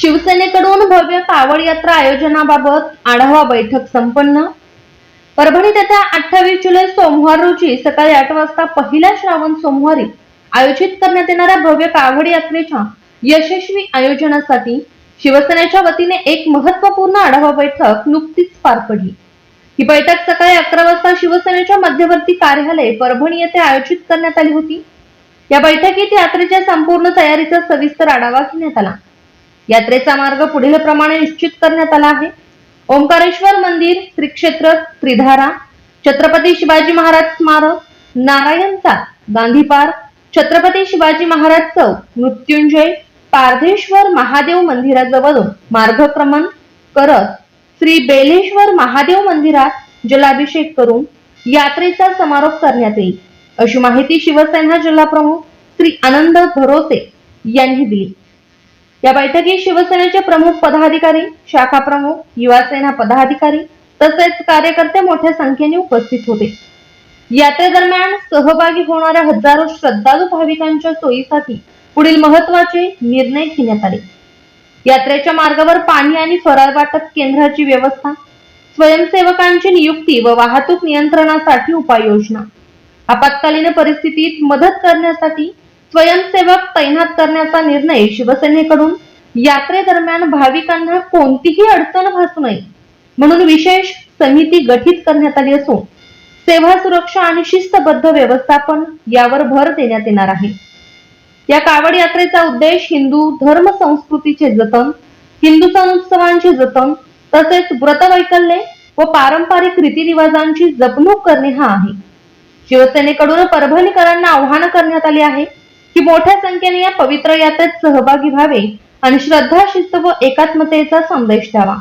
शिवसेनेकडून भव्य कावड यात्रा आयोजनाबाबत आढावा बैठक संपन्न. परभणीत येत्या अठ्ठावीस जुलै सोमवार रोजी सकाळी आठ वाजता पहिल्या श्रावण सोमवारी आयोजित करण्यात येणाऱ्या भव्य कावड यात्रेच्या यशस्वी आयोजनासाठी शिवसेनेच्या वतीने एक महत्त्वपूर्ण आढावा बैठक नुकतीच पार पडली. ही बैठक सकाळी अकरा वाजता शिवसेनेच्या मध्यवर्ती कार्यालय परभणी येथे आयोजित करण्यात आली होती. या बैठकीत यात्रेच्या संपूर्ण तयारीचा सविस्तर आढावा घेण्यात आला. यात्रेचा मार्ग पुढील प्रमाणे निश्चित करण्यात आला आहे. ओंकारेश्वर मंदिर त्रिक्षेत्र त्रिधारा छत्रपती शिवाजी महाराज स्मारक नारायणचा गांधी पार्क छत्रपती शिवाजी महाराज चौक मृत्युंजय पारधेश्वर महादेव मंदिराजवळून मार्गक्रमण करत श्री बेलेश्वर महादेव मंदिरात जलाभिषेक करून यात्रेचा समारोप करण्यात येईल. अशी माहिती शिवसेना जिल्हाप्रमुख श्री आनंद भरोसे यांनी दिली. या बैठकीत शिवसेनेचे प्रमुख पदाधिकारी शाखा प्रमुख युवासेना पदाधिकारी तसेच कार्यकर्ते मोठ्या संख्येने उपस्थित होते. यात्रेदरम्यान सहभागी होणाऱ्या हजारो श्रद्धाळू भाविकांच्या सोयीसाठी पुढील महत्त्वाचे निर्णय घेण्यात आले. यात्रेच्या मार्गावर पाणी आणि फराळ वाटप केंद्राची व्यवस्था स्वयंसेवकांची नियुक्ती व वाहतूक नियंत्रणासाठी उपाययोजना आपत्कालीन परिस्थितीत मदत करण्यासाठी स्वयंसेवक तैनात करण्याचा निर्णय शिवसेनेकडून. यात्रेदरम्यान भाविकांना कोणतीही अडचण भासू नये. म्हणून विशेष समिती गठीत करण्यात आली असून सेवा सुरक्षा आणि शिस्तबद्ध व्यवस्थापन यावर भर देण्यात येणार आहे. या कावड यात्रेचा उद्देश हिंदू धर्म संस्कृतीचे जतन हिंदू सण उत्सवांचे जतन तसेच व्रतवैकल्ये व पारंपरिक रीतिरिवाजांची जपणूक करणे हा आहे. शिवसेनेकडून परभणीकरांना आव्हान करण्यात आले आहे. की मोठ्या संख्येने या पवित्र यात्रेत सहभागी व्हावे आणि श्रद्धा शिस्त व एकात्मतेचा संदेश द्यावा.